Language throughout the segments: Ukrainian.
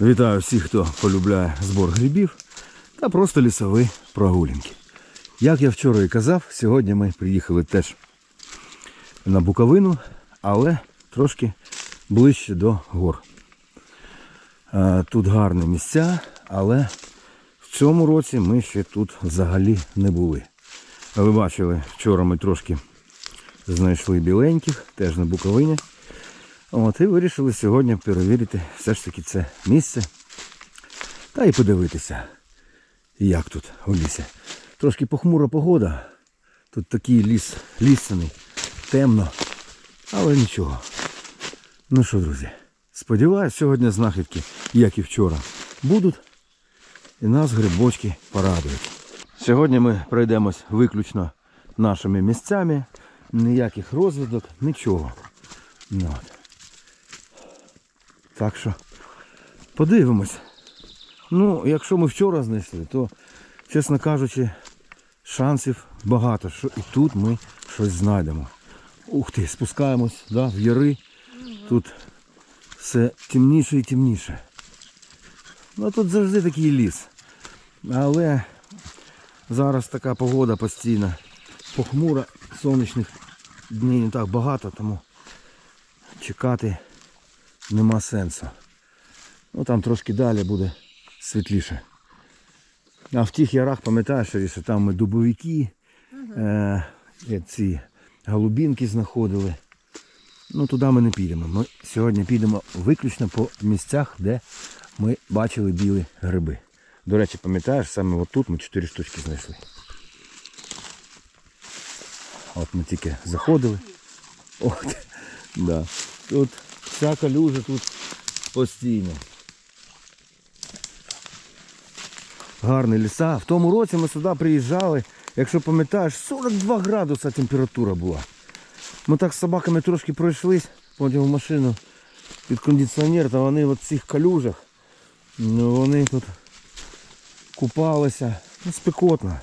Вітаю всіх, хто полюбляє збор грибів та просто лісові прогулянки. Як я вчора і казав, сьогодні ми приїхали теж на Буковину, але трошки ближче до гор. Тут гарні місця, але в цьому році ми ще тут взагалі не були. Ви бачили, вчора ми трошки знайшли біленьких, теж на Буковині. От, і вирішили сьогодні перевірити все ж таки це місце. Та і подивитися, як тут у лісі. Трошки похмура погода. Тут такий ліс лісяний, темно, але нічого. Ну що, друзі, сподіваюсь, сьогодні знахідки, як і вчора, будуть. І нас грибочки порадують. Сьогодні ми пройдемось виключно нашими місцями. Ніяких розвідок, нічого. Ну, от. Так що подивимось. Ну, якщо ми вчора знайшли, то, чесно кажучи, шансів багато, що і тут ми щось знайдемо. Ух ти, спускаємось да, в яри. Тут все темніше і темніше. Ну тут завжди такий ліс. Але зараз така погода постійна. Похмура, сонячних днів не так багато, тому чекати нема сенсу. Ну там трошки далі буде світліше. А в тих ярах, пам'ятаєш, що там ми дубовики, е, е, ці голубінки знаходили. Ну туди ми не підемо. Ми сьогодні підемо виключно по місцях, де ми бачили білі гриби. До речі, пам'ятаєш, саме отут ми 4 штучки знайшли. От ми тільки заходили. От, да. Тут вся калюжа тут постійно. Гарні ліса. В тому році ми сюди приїжджали, якщо пам'ятаєш, 42 градуса температура була. Ми так з собаками трошки пройшлись, потім в машину під кондиціонер, та вони в цих калюжах, ну, вони тут купалися. Ну, спекотно.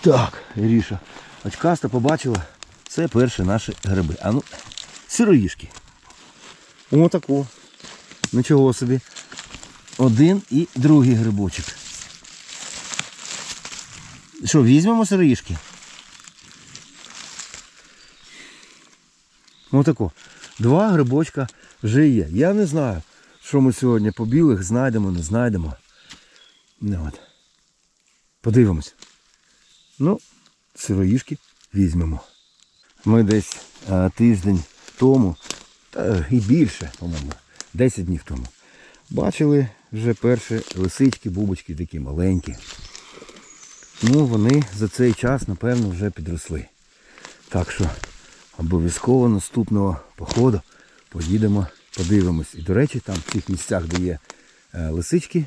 Так, Іріша, очкаста побачила. Це перші наші гриби. А ну, сироїшки. О, тако. Нічого собі. Один і другий грибочок. Що, візьмемо сироїшки? Отако. Два грибочка вже є. Я не знаю, що ми сьогодні по білих знайдемо, не знайдемо. Ну, от. Подивимось. Ну, сироїшки візьмемо. Ми десь а, тиждень тому, та і більше, по-моєму, 10 днів тому, бачили вже перші лисички, бубочки такі маленькі. Ну, вони за цей час, напевно, вже підросли. Так що обов'язково наступного походу поїдемо, подивимось. І, до речі, там в тих місцях, де є е, лисички,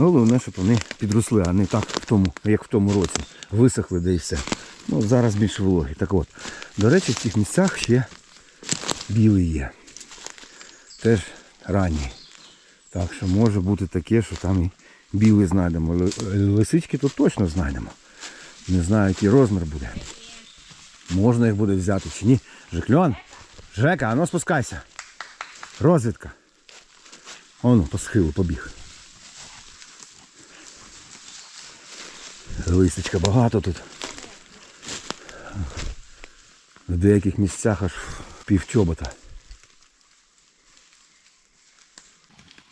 Ну, головне, щоб вони підросли, а не так, в тому, як в тому році. Висохли, де і все. Ну, зараз більше вологи. Так от, до речі, в цих місцях ще білий є. Теж ранній. Так що може бути таке, що там і білий знайдемо. Лисички тут точно знайдемо. Не знаю, який розмір буде. Можна їх буде взяти чи ні. Жекльон, Жека, а ну спускайся. Розвідка. Оно, по схилу побіг. Листочка багато тут. В деяких місцях аж в півчобота.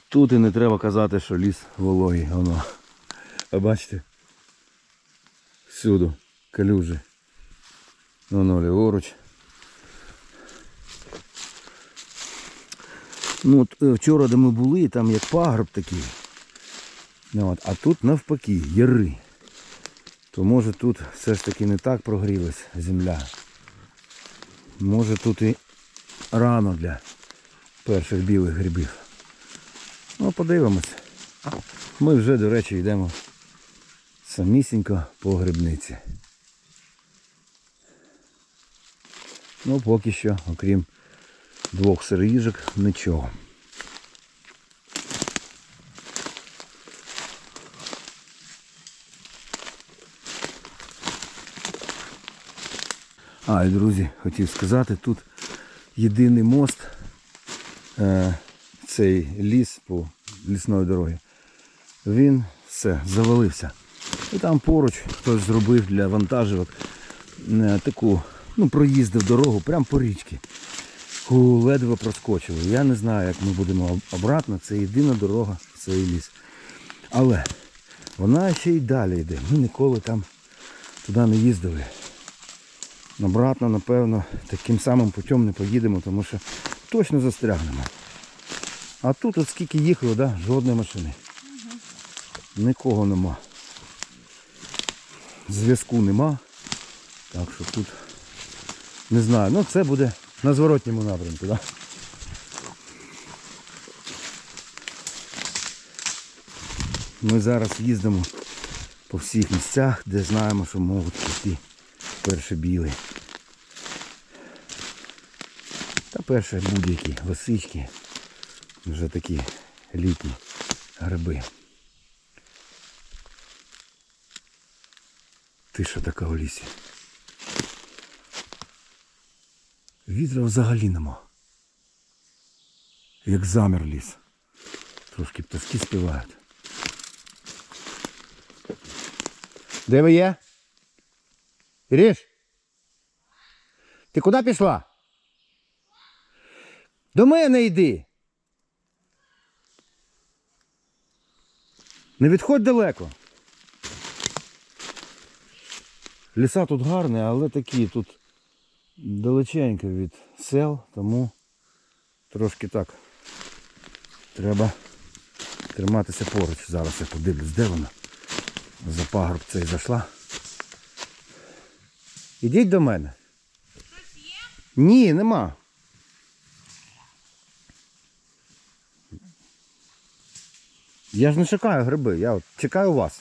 Тут і не треба казати, що ліс вологий, воно. А бачите? Всюду калюжі. Воно ліворуч. Ну, от, е, вчора, де ми були, там як пагорб такий. Ну, От, а тут навпаки, яри. То може тут все ж таки не так прогрілась земля. Може тут і рано для перших білих грибів. Ну, подивимось. Ми вже, до речі, йдемо самісінько по грибниці. Ну, поки що, окрім двох сироїжок, нічого. А, і друзі, хотів сказати, тут єдиний мост, е, цей ліс по лісної дороги, він все, завалився. І там поруч хтось зробив для вантажівок е, таку, ну, проїздив дорогу прямо по річці. Ледве проскочили. Я не знаю, як ми будемо обратно. Це єдина дорога в цей ліс. Але вона ще й далі йде. Ми ніколи там туди не їздили. Обратно, напевно, таким самим путем не поїдемо, тому що точно застрягнемо. А тут от скільки їхали, да? жодної машини. Нікого нема. Зв'язку нема. Так що тут не знаю. Ну це буде на зворотньому напрямку, да? Ми зараз їздимо по всіх місцях, де знаємо, що можуть піти перші біли. Та перші будь-які лисички. Вже такі літні гриби. Тиша така у лісі. Вітра взагалі нема. Як замер ліс. Трошки пташки співають. Де ви є? Іриш? Ти куди пішла? До мене йди. Не відходь далеко. Ліса тут гарні, але такі тут далеченько від сел, тому трошки так треба триматися поруч. Зараз я подивлюсь, де вона. За пагорб цей зайшла. Ідіть до мене. Ні, нема. Я ж не чекаю гриби, я от чекаю вас.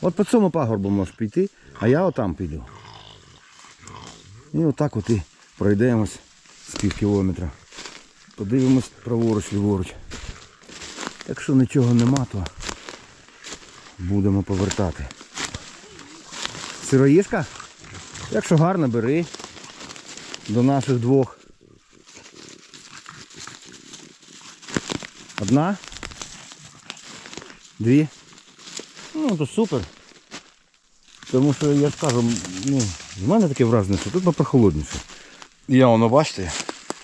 От по цьому пагорбу можеш піти, а я отам піду. І отак от і пройдемось з пів кілометра. Подивимось праворуч, ліворуч. Якщо нічого нема, то будемо повертати. Сироїшка? Якщо гарно, бери до наших двох. Одна? Дві? Ну, то супер. Тому що я ж кажу, ну, в мене таке враження, що тут попрохолодніше. Я воно, бачите,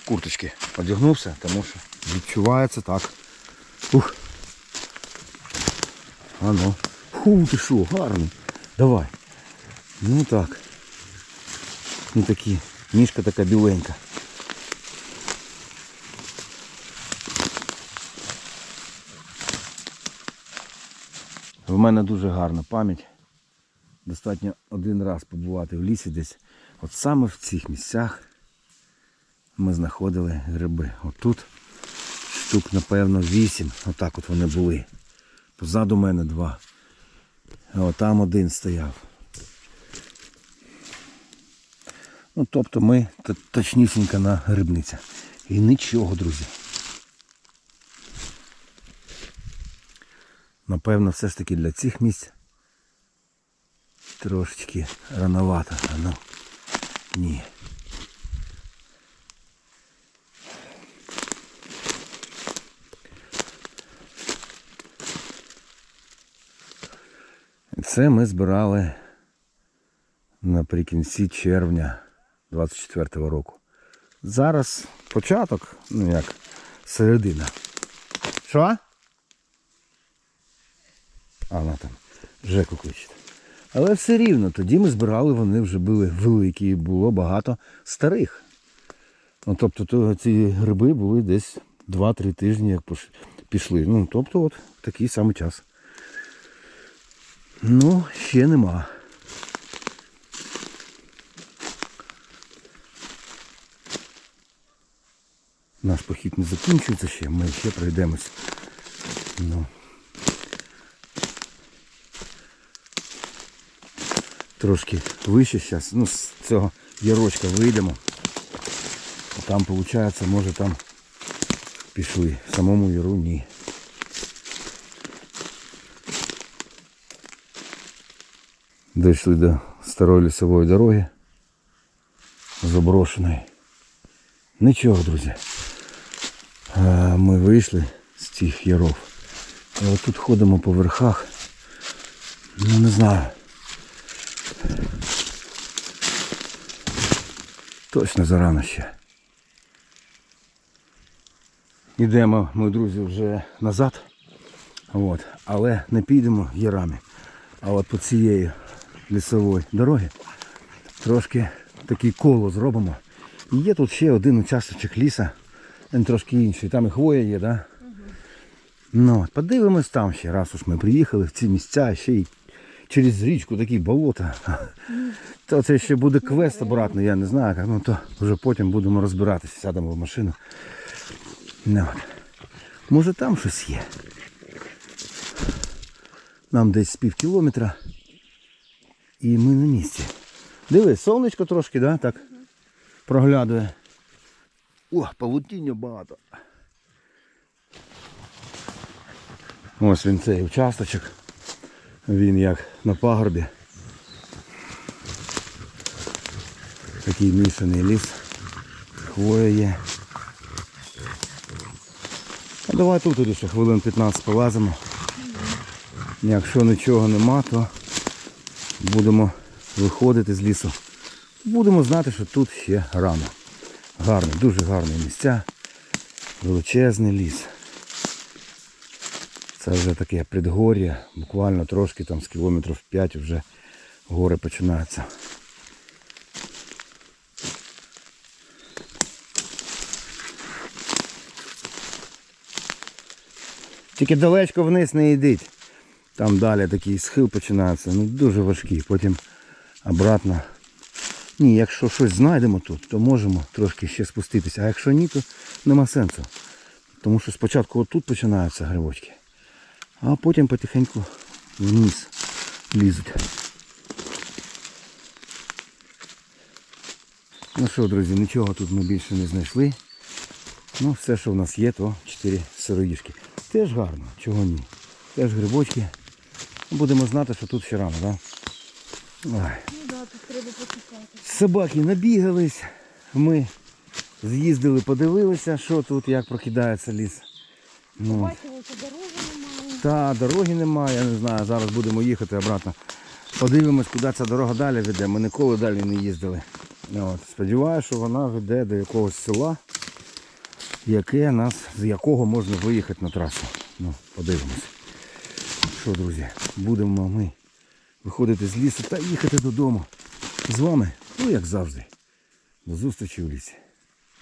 курточки одягнувся, тому що відчувається так. Ух. А ну. Фу, ти що, гарно. Давай. Ну так. Ну такі. Ніжка така біленька. В мене дуже гарна пам'ять. Достатньо один раз побувати в лісі десь. От саме в цих місцях ми знаходили гриби. Отут штук, напевно, вісім. Отак от вони були. Позаду мене два. А от там один стояв. Ну, тобто ми точнісінько на грибниця. І нічого, друзі. Напевно, все ж таки для цих місць трошечки рановато. Ну, ні. Це ми збирали наприкінці червня 24-го року. Зараз початок, ну як, середина. Що? А вона там Жеку кличе. Але все рівно, тоді ми збирали, вони вже були великі було багато старих. Ну, тобто то, ці гриби були десь 2-3 тижні, як пішли. Ну, тобто от такий самий час. Ну, ще нема. Наш похід не закінчується ще, ми ще пройдемось. Ну. Трошки вище зараз. Ну, з цього ярочка вийдемо. Там виходить, може там пішли. В самому яру ні. Дійшли до старої лісової дороги. Заброшеної. Нічого, друзі. А, Ми вийшли з цих яров. От тут ходимо по верхах. Ну не знаю. Точно зарано ще. Йдемо ми, друзі, вже назад. От. Але не підемо ярами. А от по цієї лісової дороги трошки такий коло зробимо. І є тут ще один участочок ліса. Він трошки інший. Там і хвоя є, так? Да? Ну, подивимось там ще, раз уж ми приїхали в ці місця, ще й через річку такі болота. То це ще буде квест обратно, я не знаю, ну то вже потім будемо розбиратися, сядемо в машину. Ну, от. Може там щось є. Нам десь з пів кілометра. І ми на місці. Диви, сонечко трошки, да, так? Проглядує. О, павутіння багато. Ось він цей участочок. Він як на пагорбі. Такий мішаний ліс. Хвоя є. А давай тут ще хвилин 15 полазимо. Якщо нічого нема, то будемо виходити з лісу. Будемо знати, що тут ще рано. Гарний, дуже гарні місця. Величезний ліс. Це вже таке предгор'я, буквально трошки там з кілометрів 5 вже гори починаються. Тільки далечко вниз не йдіть. Там далі такий схил починається, ну дуже важкий. Потім обратно. Ні, якщо щось знайдемо тут, то можемо трошки ще спуститися. А якщо ні, то нема сенсу. Тому що спочатку отут починаються грибочки, а потім потихеньку вниз лізуть. Ну що, друзі, нічого тут ми більше не знайшли. Ну, все, що в нас є, то 4 сироїшки. Теж гарно, чого ні. Теж грибочки. Будемо знати, що тут ще рано, так? Да? Ой. Ну да, тут треба почекати. Собаки набігались. Ми з'їздили, подивилися, що тут, як прокидається ліс. Ну, немає. Та дороги немає, я не знаю. Зараз будемо їхати обратно. Подивимось, куди ця дорога далі веде. Ми ніколи далі не їздили. От. Сподіваюся, що вона веде до якогось села, яке нас, з якого можна виїхати на трасу. Ну, подивимось. Що, друзі, будемо ми виходити з лісу та їхати додому. З вами, ну як завжди. До зустрічі у лісі.